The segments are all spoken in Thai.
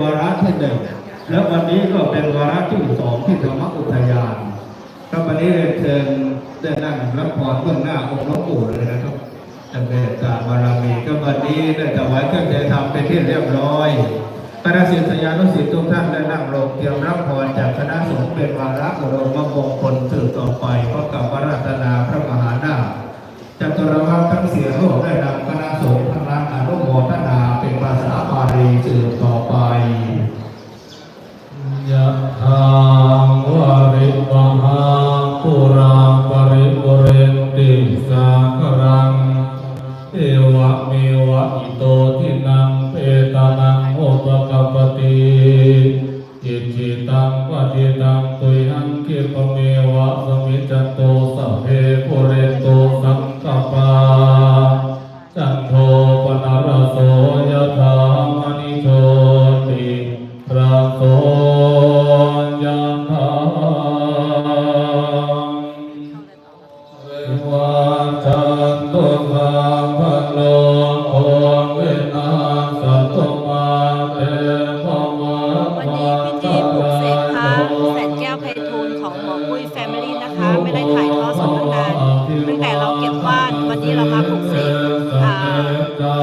วาระที่หนึ่งแล้ววันนี้ก็เป็นวาระที่สองที่ธรรมอุทยานครับวันนี้เรียนเชิญได้นั่งรับพรเบื้องหน้าองค์หลวงปู่เลยนะครับจำเป็นตาบารมีก็วันนี้ได้ถวายเครื่องเทธรรมเป็นที่เรียบร้อยคณะศิษยานุศิษย์ทุกท่านได้นั่งลงเตรียมรับพรจากคณะสงฆ์เป็นวาระบรมมงคลสืบต่อไปพร้อมกับวราธนาพระมหานาถจตุรวัตทั้งเสียโลกได้นำคณะสงฆ์ทั้งนั้นอนุโมทนา เป็นภาษาบาลีสืบต่อไป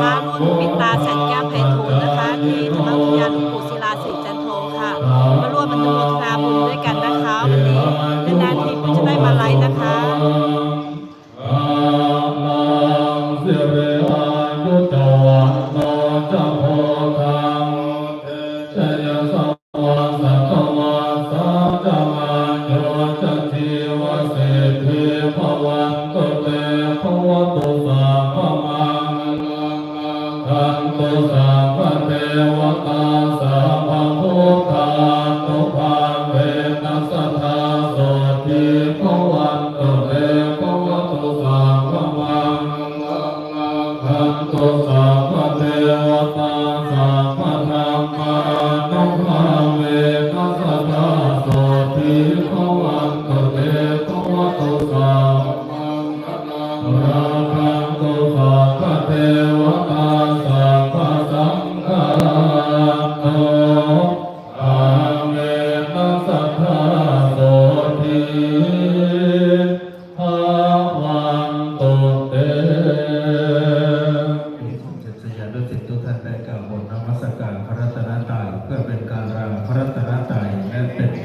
อ่าพระรุ่นปิดตาแสนแก้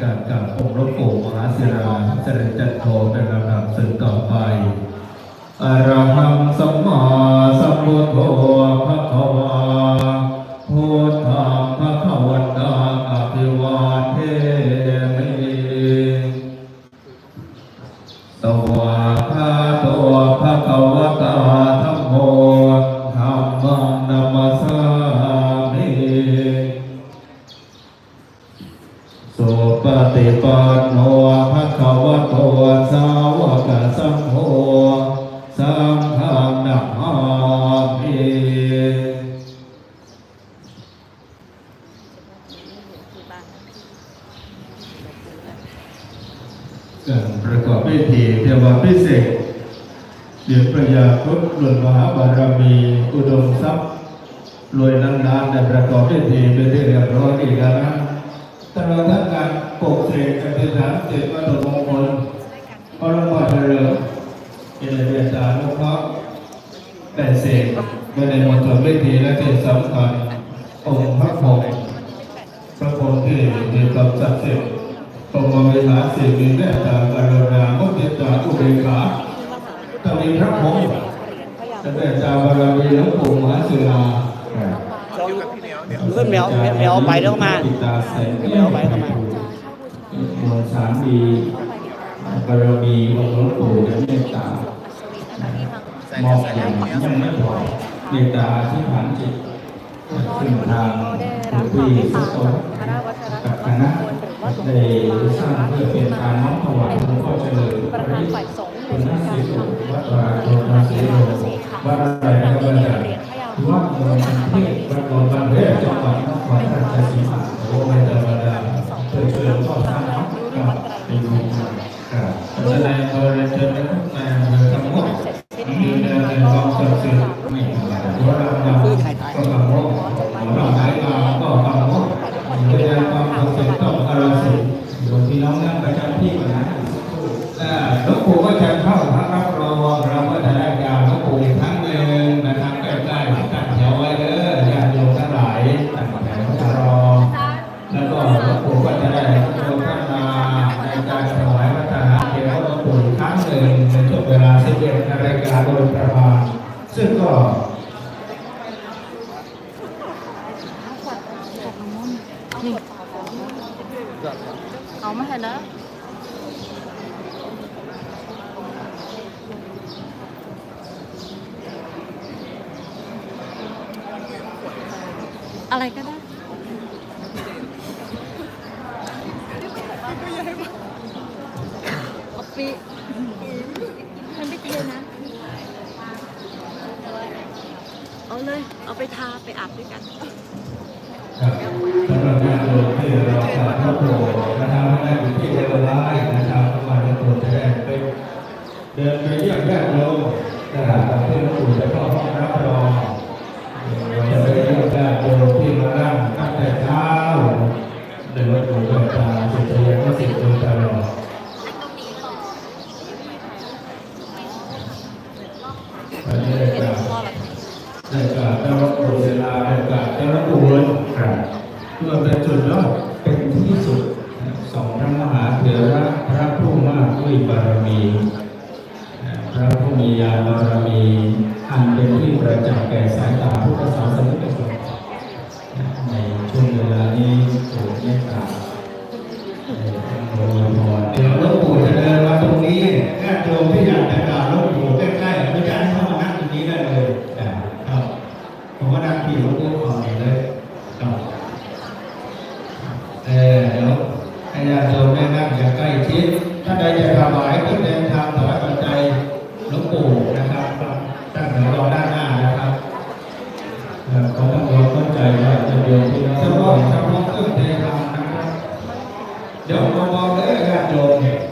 การกล่าวองค์หลวงปู่มหาศิราเจริญจันโทเป็นลำดับสืบต่อไป อรหังสัมมาสัมพุทโธภะคะวาพุทธังภะคะวันตังอภิวาเทมิสวาคาโตภะคะวตาธัมโมธัมมังนัมสสามิสุปฏิปันโนภะคะวะโตสาวกสังโฆสังฆังนัมมามิ การประกอบพิ ธีเทวาพิเศษเดียพระยาครุฑหลุนมหาบารมีอุดมทรัพย์รวยนานๆในประกอบพิธีเป็นที่เรียบร้อยอีกแล้วนะตลอดทั้งการปกเสกอธิษฐานเสร็จวัตถุมงคลพระราชเรือเอเลเวตานุเคราะห์แต่เสกไม่ได้หมดจดพิธีและที่สำคัญองค์พระพรหมพระองค์ที่มีความศักดิ์สิทธิ์ ทรงมาวิหารสิ่งมีเมตตากรุณามุทิตาอุเบกขาต้องมีพระพงศ์จะได้จาบารมีหลวงปู่มหาศิลาขึ้นแมวแมวไปแล้วมาปิตาแสงแมวไปแล้วมามวลสารมีบารมีของหลวงปู่และเมตตามอบอย่างยังไม่พอเมตตาที่ผ่านจิตซึ่งทางหลวงพี่สุโตกับคณะ ได้สร้างเพื่อเป็นการน้อมถวายหลวงพ่อเจริญประธานฝ่ายสงฆ์คุณนักศิษย์วัดวาโรนาศิโรวัดอะไรก็วัดอะไรวัดโนนเทพวัดโนนบันเทพจังหวัดนครราชสีมาโอ้ไม่ธรรมดา เอามาห้นะอะไรก็ได้ปีมันไม่เทนะ เอาเลย เอาไปทาไปอาบด้วยกันครับสำหรับญาติโยมที่เรากราบพระโปรดนะครับให้อยู่ที่เรือร้ายนะครับมาในตัวจะได้ไปเดินไปเยี่ยมญาติโยมนะครับเพื่อหลวงปู่จะเข้าห้องรับรอง รอด้านหน้านะครับเขอต้องความเข้าใจว่าจะโยมที่เราเฉพาะเฉพาะเครื่องเทพานะครับเดี๋ยวมองเลยญาติโยม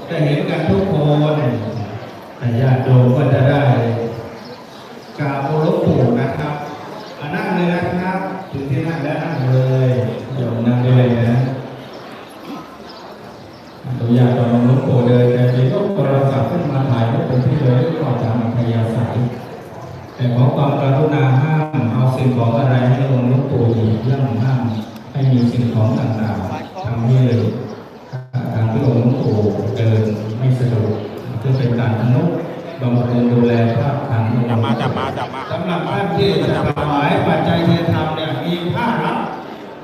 จะเห็นกันทุกคนญาติโยมก็ราบหลวงปู่นะครับอะนั่งเลยนะครับถึงที่นั่งแล้วนั่งเลยโยมนั่งได้เลยนะตัวอย่างตอนหลวงปู่เดินแต่ที่ยกโทรศัพท์ขึ้นมาถ่ายไว้เป็นที่เลยก็ตามอัธยาศัย แต่ขอความกรุณาห้ามเอาสิ่งของอะไรให้ลงหลวงปู่อีกเรื่องห้ามให้มีสิ่งของต่างๆทำให้ทางที่องค์หลวงปู่เดินไม่สะดวกเพื่อเป็นการอนุบำรุงดูแลภาพทางจับมาจับมาจับมาสำหรับท่านที่จะถวายปัจจัยเทธรรมเนี่ยมีผ้ารับ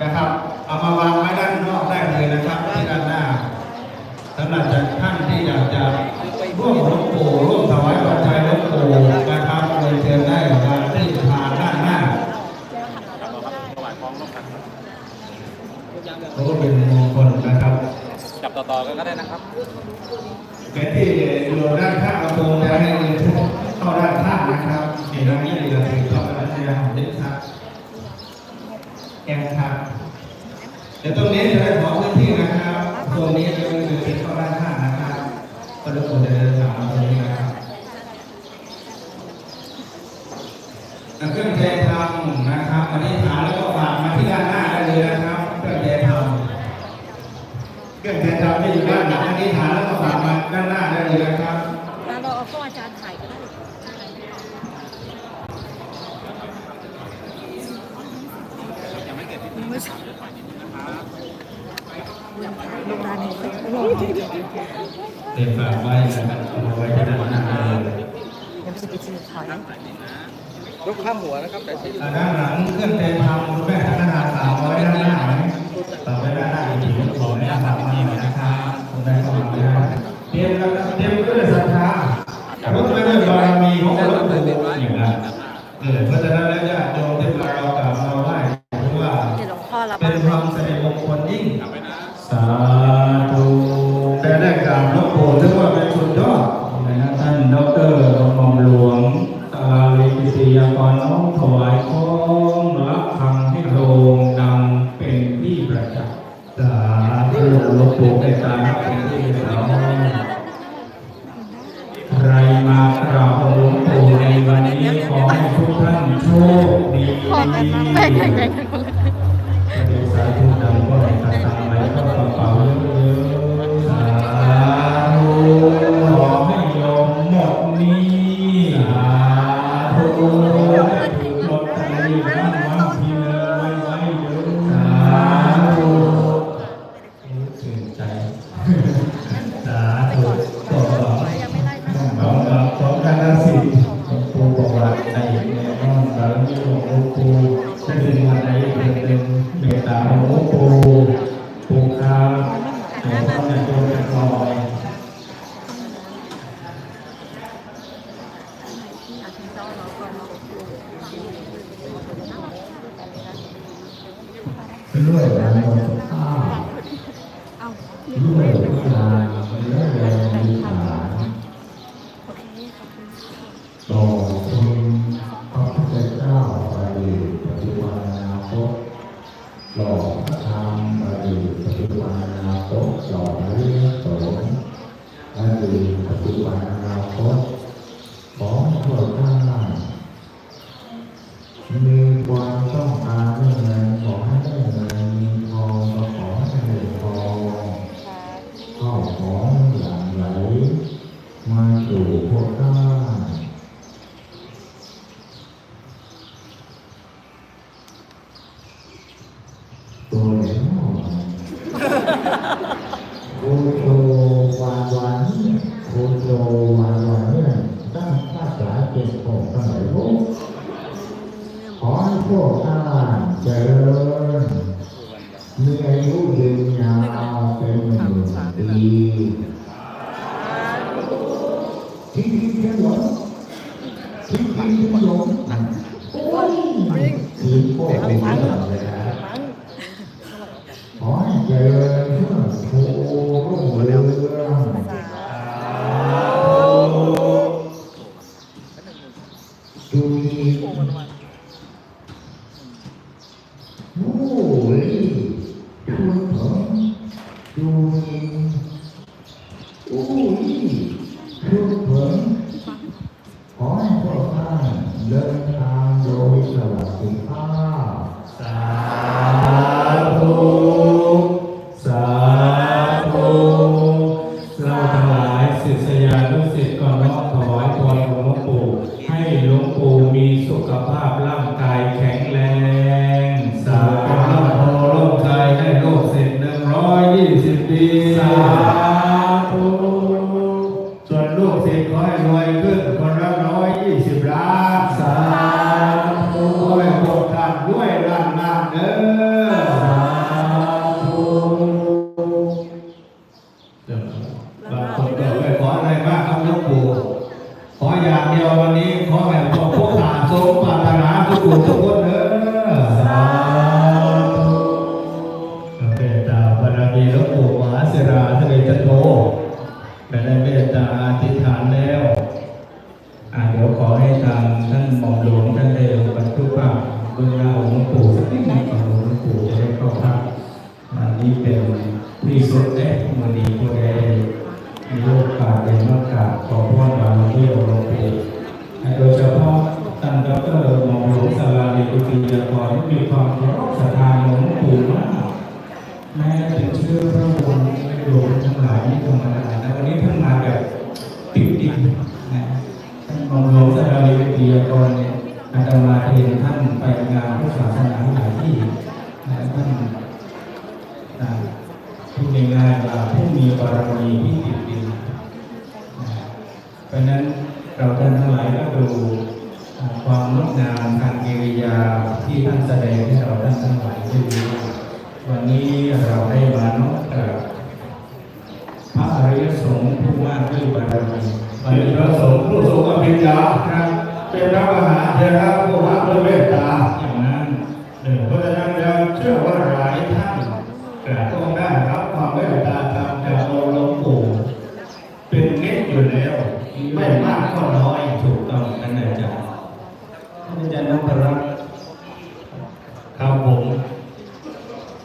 นะครับเอามาวางไว้ด้านนอกได้เลยนะครับที่ด้านหน้าสำหรับท่านที่อยากจะร่วมหลวงปู่ร่วมถวายปัจจัยหลวงปู่นะครับเรียนเชิญได้มาที่ทานด้านหน้า เขาก็เป็นมงคลนะครับ จับ ต่อกันก็ได้นะครับแต่ที่อยู่ด้านข้างกระโปรงจะให้เงินเข้าด้านข้างนะครับเห็นตรงนี้เลยจะถึงเข้าไปแล้วจะเห็นครับแกงครับเดี๋ยวตรงนี้จะได้ขอพื้นที่นะครับตรงนี้จะเป็นเงินเข้าด้านข้างนะครับก็ทุกคนจะเดินทางมตรงนี้นะครับเครื่องเททำนะครับอธิษฐานแล้วก็ฝากมาที่ด้านหน้าได้เลยนะครับเครื่องเททำ เค รื่องแทนเราที่อยู่ด้านหลังอธิษฐานแล้วก็ฝากมาด้านหน้าได้เลยนะครับแล้วเราเอาเข้าอาจารย์ถ่ายก็ได้เตรียมฝากไว้นะครับเอาไว้ที่ด้านหน้าเลยยังจะไปซื้อถอยยกข้ามหัวนะครับแต่ใช้อยู่ด้านหลังเครื่องเตรียมทำคุณแม่หันหน้าฝากไว้ด้านหน้า ไหมฝากไว้ด้านหน้าจริงๆขอแม่ฝากมาหน่อยนะครับคุณแม่ก็มาได้เตรียมแล้วนเตรียมด้วยศรัทธาพุทธด้วยบารมีของหลวงปู่อย่างนั้นเออเพราะฉะนั้นแล้วญาติโยมที่มาเรากราบมาไหว้ถือว่าเดี๋ยวหลวงพ่อรับเป็นความสิริมงคลยิ่งสาธุแต่ได้กราบหลวงปู่ถือว่าเป็น คปูปูครับโอ้ยโดนกระลอย หล่อพระธรรมอดีตปัจจุบันอนาคตหล่อพระเรียนสงฆ์อดีตปัจจุบันอนาคตของพวกท่านมีความ ขอให้พวกท่านเจริญมีอายุยืนยาวเป็นหมื่นปีทิ้งทิ้งที่ยวที่ที่เที่ยวโอ้ยทีพวกเป็นเรื่องเลยนะ ขอให้เจริญเพื่อโชรุ่งเรืองดูดีวู้ลี่ชุนเถิงดูดีวู้ลี่ชุนเถิงขอให้พวกท่านเดินทางโดย ส เดี๋ยวขอให้ทางท่านหมอมหลวงท่านได้บรรทุกภาพเบื้องหน้าองหลวงปู่สักนิดหนึ่งก่อนหลวงปู่จะได้เข้าพักอันนี้เป็นที่สุดและมันดีผู้ใดมีโอกาสได้มากราบขอพรบารมีองค์หลวงปู่โดยเฉพาะท่านดรหมอมหลวงสาราลีกุฏิยากรมีความเคารพศรัทธาหลวงปู่มากแม้เป็นชื่อพระองค์ในหลวงทั้งหลายนี่ธรรมดาแต่วันนี้ท่านมาแบบติดติดๆนะท่าน มองหลวงสราลีวิทยากรเนี่ยอาตมาเห็นท่านไปงานพุทธศาสนาหลายที่นะท่านนะพูดง่ายๆว่าผู้มีบารมีที่ติดดินนะเพราะฉะนั้นเราท่านทั้งหลายก็ดูอ่าความงดงามทางกิริยาที่ท่านแสดงให้เราท่านทั้งหลายได้ดูวันนี้เราได้มาน้อมกราบพระอริยสงฆ์ผู้มากด้วยบารมีเป็นพระสงฆ์ผู้ทรง อภิญญาครับเป็นพระมหาเถระผู้มากด้วยเมตตาอย่างนั้นเออเพราะฉะนั้นแล้วเชื่อว่าหลายท่านต้องได้รับความเมตตาธรรมจากองค์หลวงปู่เป็นเม็ดอยู่แล้วไม่มากก็น้อยถูกต้องกันอาจารย์อาจารย์นพรัตน์ครับผม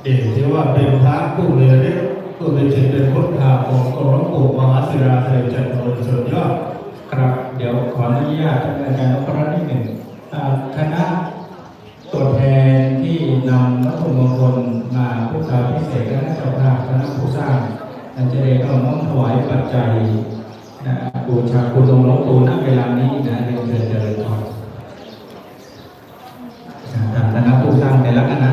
เด็กที่ว่าเป็นพระผู้เรียนก็เป็นเช่นเป็นพุทธาของกรมปู่มหาศิราเสด็จจันโทสุดยอดครับ เดี๋ยวขออนุญาตท่านอาจารย์นพรัตน์นิดหนึ่งคณะตัวแทนที่นำวัตถุมงคลมาพูดคาพิเศษและนักเจ้าภาพคณะผู้สร้างอาจารย์ก็ต้องถวายปัจจัยนะบูชาคุณหลวงปู่ณเวลานี้นะในเดือนเดือนจริญพรทางคณะผู้สร้างแต่ละคณะ